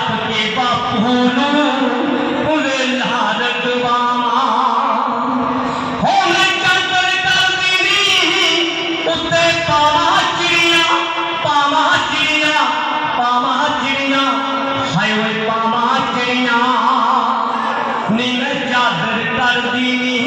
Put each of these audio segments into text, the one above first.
ਆਪਕੇ ਬਾਪੂ ਨੂੰ ਭੁਲੇ ਨਾ ਰਗਵਾਵਾਂ ਹੋਣ ਕੰਦਰ ਕਰਦੀ ਨੀ ਉੱਤੇ ਪਾਵਾਂ ਚਿੜੀਆਂ ਪਾਵਾਂ ਚਿੜੀਆਂ ਪਾਵਾਂ ਚਿੜੀਆਂ ਹਾਏ ਓਏ ਪਾਵਾਂ ਚਿੜੀਆਂ ਨੀ ਮੈਂ ਚਾਦਰ ਕਰਦੀ ਨੀ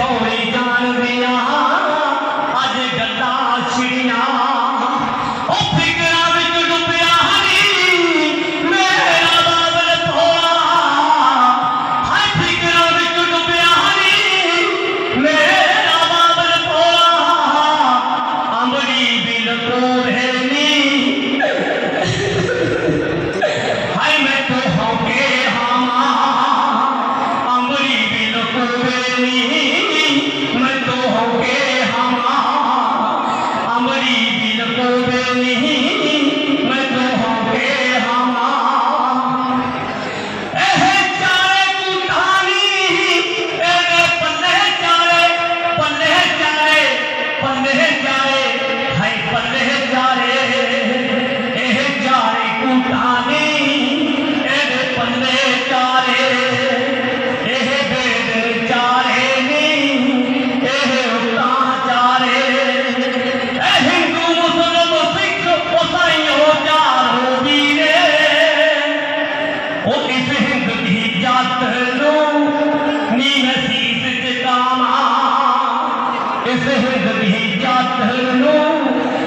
ਮੇਰੇ ਜਾਣਦੀਆਂ ਅੱਜ ਗੱਲਾਂ ਛਿੜੀਆਂ। ਉਹ ਫਿਕਰਾਂ ਵਿੱਚ ਡੁੱਬਿਆ ਹਰੀ, ਮੇਰਾ ਬਾਬਲ ਭੋਲਾ ਹਾਏ, ਫਿਕਰਾਂ ਵਿੱਚ ਡੁੱਬਿਆ ਹਰੀ, ਮੇਰਾ ਬਾਬਲ ਭੋਲਾ ਅੰਬੜੀ ਬਿਲ ਕੋਲੇ ਇਸ ਹਿੰਦ ਦੀ ਜਾਤ ਨੂੰ ਨੀ ਨਸੀਬ ਜਕਾਮਾ ਇਸ ਹਿੰਦ ਦੀ ਜਾਤ ਨੂੰ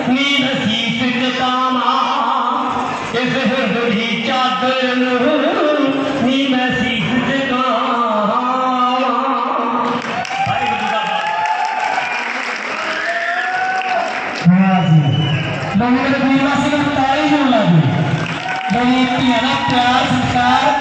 ਨੀ ਨਸੀਬ ਜਕਾਮਾ ਇਸ ਹਿੰਦ ਦੀ ਜਾਤ ਨੂੰ ਨੀ ਨਸੀਬ ਜਕਾਮਾ Waheguru ji Muy bien, gracias.